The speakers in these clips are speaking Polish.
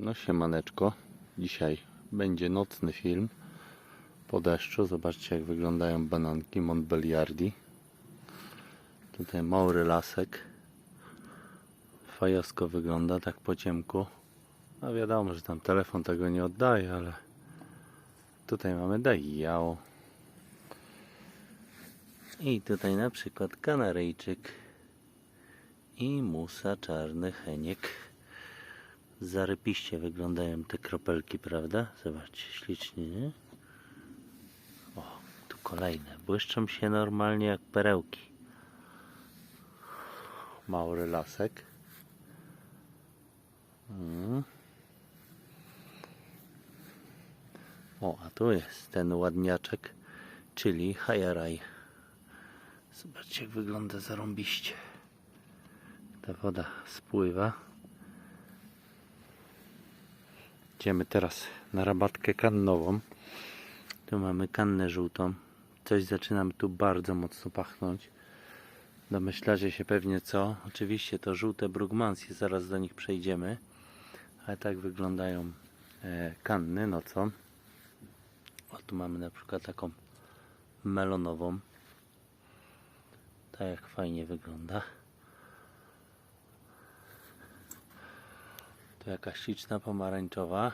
No siemaneczko, dzisiaj będzie nocny film po deszczu. Zobaczcie jak wyglądają bananki Montbeliardi. Tutaj mały lasek. Fajowsko wygląda tak po ciemku. No wiadomo, że tam telefon tego nie oddaje, ale tutaj mamy Daiao. I tutaj na przykład kanaryjczyk i musa czarny heniek. Zarypiście wyglądają te kropelki, prawda? Zobaczcie, ślicznie, nie? O, tu kolejne. Błyszczą się normalnie jak perełki. Mały lasek. Mm. O, a tu jest ten ładniaczek, czyli hajaraj. Zobaczcie, jak wygląda zarąbiście. Ta woda spływa. Idziemy teraz na rabatkę kannową. Tu mamy kannę żółtą. Coś zaczynam tu bardzo mocno pachnąć. Domyślacie się pewnie co. Oczywiście to żółte brugmansje, zaraz do nich przejdziemy. Ale tak wyglądają e, kanny nocą. O, tu mamy na przykład taką melonową. Tak jak fajnie wygląda. Tu jakaś śliczna pomarańczowa.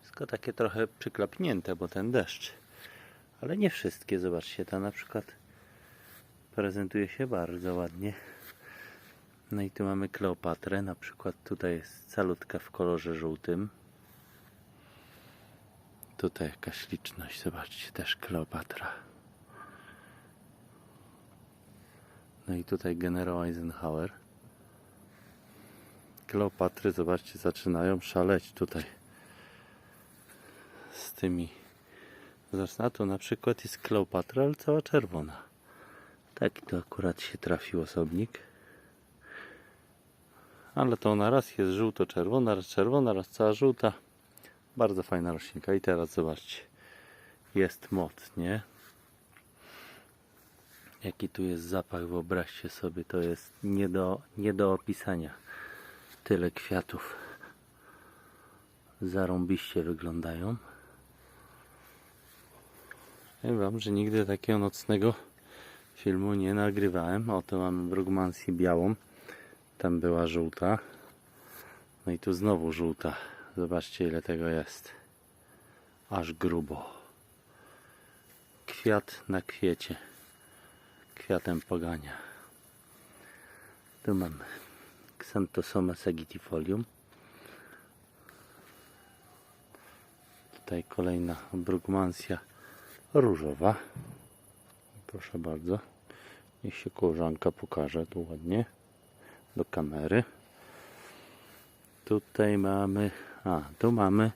Wszystko takie trochę przyklapnięte, bo ten deszcz. Ale nie wszystkie. Zobaczcie, ta na przykład prezentuje się bardzo ładnie. No i tu mamy Kleopatrę. Na przykład tutaj jest calutka w kolorze żółtym. Tutaj jakaś śliczność. Zobaczcie, też Kleopatra. No i tutaj generał Eisenhower. Kleopatry, zobaczcie, zaczynają szaleć tutaj z tymi. Na to, na przykład jest Kleopatra, ale cała czerwona. Taki to akurat się trafił osobnik. Ale to ona raz jest żółto-czerwona, raz czerwona, raz cała żółta. Bardzo fajna roślinka. I teraz zobaczcie, jest moc, nie? Jaki tu jest zapach, wyobraźcie sobie, to jest nie do, nie do opisania. Tyle kwiatów. Zarąbiście wyglądają. Powiem wam, że nigdy takiego nocnego filmu nie nagrywałem. Oto mamy brugmansję białą. Tam była żółta. No i tu znowu żółta. Zobaczcie ile tego jest. Aż grubo. Kwiat na kwiecie. Kwiatem pogania. Tu mamy Xanthosoma sagitifolium. Tutaj kolejna brugmansja różowa. Proszę bardzo. Niech się koleżanka pokaże tu ładnie do kamery. Tutaj mamy, a tu mamy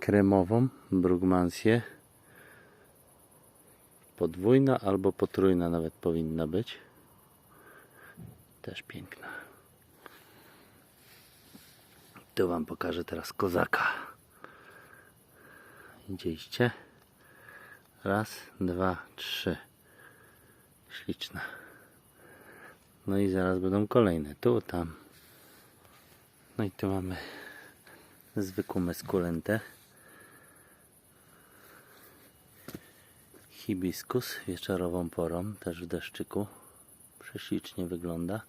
kremową brugmansję. Podwójna albo potrójna nawet powinna być. Też piękna. Tu Wam pokażę teraz kozaka. Widzieliście? Raz, dwa, trzy. Śliczna. No i zaraz będą kolejne. Tu, tam. No i tu mamy zwykłą meskulentę. Hibiskus wieczorową porą, też w deszczyku. Prześlicznie wygląda.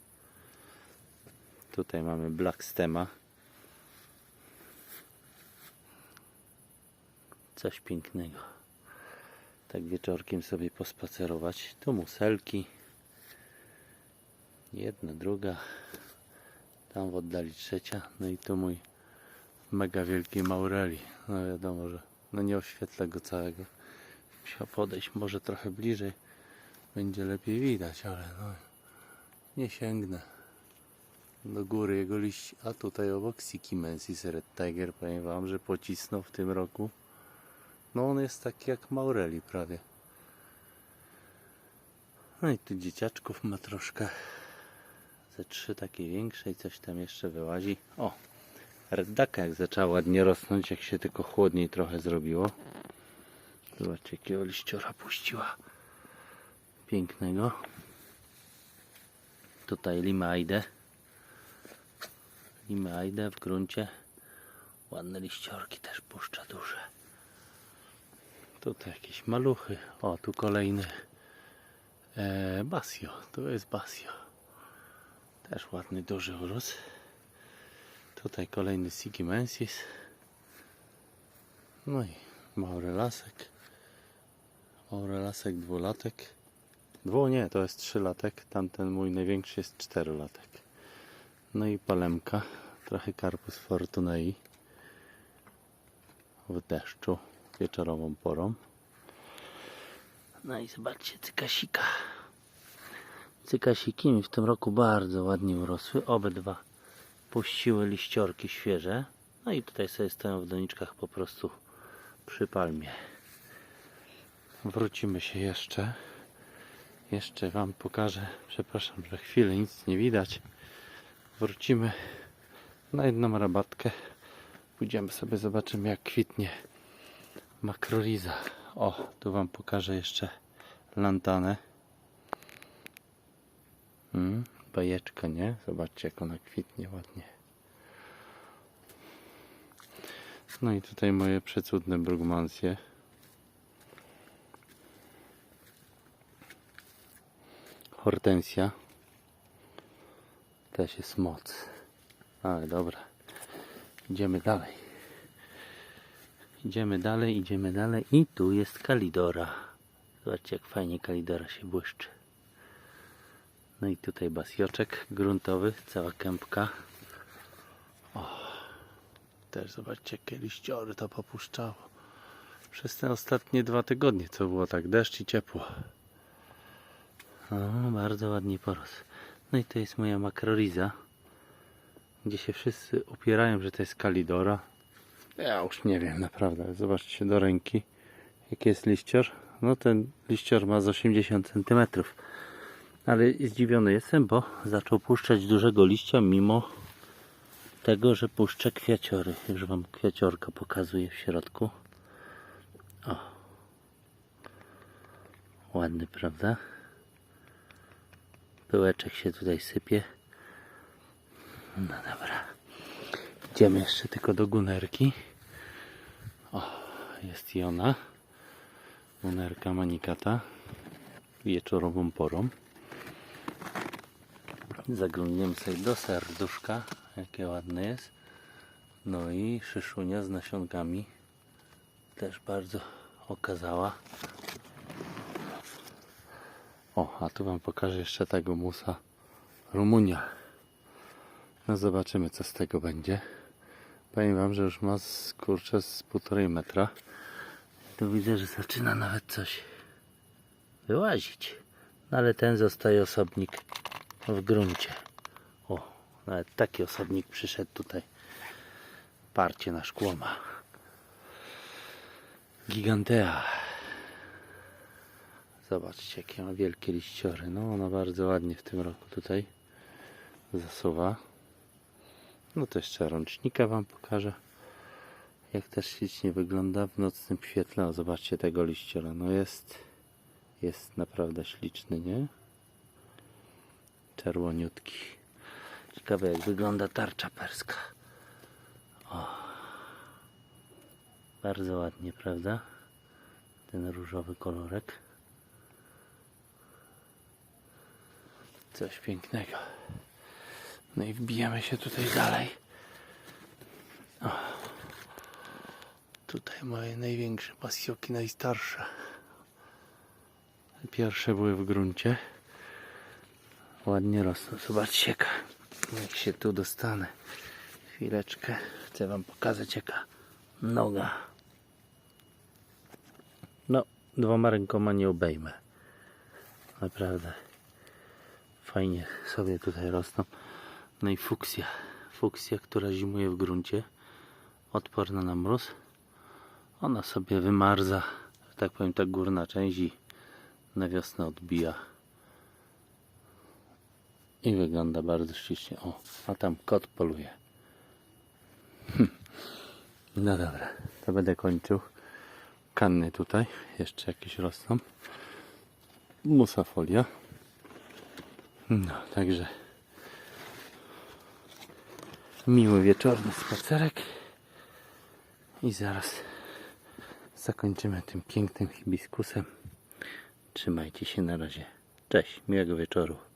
Tutaj mamy Black Stema. Coś pięknego. Tak wieczorkiem sobie pospacerować. Tu muselki. Jedna, druga. Tam w oddali trzecia. No i tu mój mega wielki Maureli. No wiadomo, że no nie oświetlę go całego. Musiał podejść może trochę bliżej. Będzie lepiej widać, ale no nie sięgnę do góry jego liści. A tutaj obok Sikimensis Red Tiger, powiem wam, że pocisnął w tym roku. No on jest taki jak Maureli prawie. No i tu dzieciaczków ma troszkę. Ze trzy takie większe i coś tam jeszcze wyłazi. O! Reddaka jak zaczęła ładnie rosnąć, jak się tylko chłodniej trochę zrobiło. Zobaczcie jakiego liściora puściła. Pięknego. Tutaj Limeide. Limeide w gruncie Ładne liściorki też puszcza duże. Tutaj jakieś maluchy. O, tu kolejny e, basio. Tu jest basio. Też ładny, duży urósł. Tutaj kolejny Sigimensis. No i maurelasek. Maurelasek dwulatek. Dwu nie, to jest trzylatek. Tamten mój największy jest czterolatek. No i palemka. Trochę Carpus Fortunei. W deszczu. Wieczorową porą. No i zobaczcie cykasika. Cykasiki mi w tym roku bardzo ładnie urosły. Obydwa puściły liściorki świeże. No i tutaj sobie stoją w doniczkach po prostu przy palmie. Wrócimy się jeszcze. Jeszcze Wam pokażę. Przepraszam, że chwilę nic nie widać. Wrócimy na jedną rabatkę. Pójdziemy sobie, zobaczymy jak kwitnie makroliza. O, tu Wam pokażę jeszcze lantanę. Mm, bajeczka, nie? Zobaczcie jak ona kwitnie ładnie. No i tutaj moje przecudne brugmansje. Hortensja. Też jest moc. Ale dobra. Idziemy dalej. Idziemy dalej, idziemy dalej. I tu jest kalidora. Zobaczcie jak fajnie kalidora się błyszczy. No i tutaj basioczek gruntowy, cała kępka. O, też zobaczcie jakie liściory to popuszczało. Przez te ostatnie dwa tygodnie, co było tak deszcz i ciepło. O, bardzo ładnie porósł. No i to jest moja makroriza, gdzie się wszyscy upierają, że to jest kalidora. Ja już nie wiem, naprawdę. Zobaczcie do ręki, jaki jest liścior. No ten liścior ma z 80 cm. Ale zdziwiony jestem, bo zaczął puszczać dużego liścia, mimo tego, że puszczę kwiaciory. Już Wam kwiaciorka pokazuję w środku. O. Ładny, prawda? Pyłeczek się tutaj sypie. No dobra. Idziemy jeszcze tylko do gunerki. Jest i ona. Gunerka manikata. Wieczorową porą. Zaglądniemy sobie do serduszka. Jakie ładne jest. No i szyszunia z nasionkami. Też bardzo okazała. O, a tu Wam pokażę jeszcze tego musa Rumunia. No zobaczymy co z tego będzie. Powiem Wam, że już ma kurczę z półtorej metra. Tu widzę, że zaczyna nawet coś wyłazić. No ale ten zostaje osobnik w gruncie. O, nawet taki osobnik przyszedł tutaj. Parcie na szkło ma. Gigantea. Zobaczcie, jakie ma wielkie liściory. No, ona bardzo ładnie w tym roku tutaj zasuwa. No to jeszcze rącznika Wam pokażę. Jak też ślicznie wygląda w nocnym świetle. O, zobaczcie tego liściora. No jest, jest naprawdę śliczny, nie? Czerwoniutki. Ciekawe jak wygląda tarcza perska. O. Bardzo ładnie, prawda? Ten różowy kolorek. Coś pięknego. No i wbijamy się tutaj dalej. O. Tutaj moje największe pasioki, najstarsze. Pierwsze były w gruncie. Ładnie rosną. Zobaczcie jaka. Jak się tu dostanę. Chwileczkę. Chcę wam pokazać jaka noga. No, dwoma rękoma nie obejmę. Naprawdę. Fajnie sobie tutaj rosną. No i fuksja. Fuksja, która zimuje w gruncie. Odporna na mróz. Ona sobie wymarza, że tak powiem, ta górna część i na wiosnę odbija. I wygląda bardzo ślicznie. O, a tam kot poluje. Hm. No dobra, to będę kończył. Kanny tutaj, jeszcze jakieś rosną. Musa folia. No, także miły wieczorny spacerek. I zaraz zakończymy tym pięknym hibiskusem. Trzymajcie się na razie. Cześć, miłego wieczoru.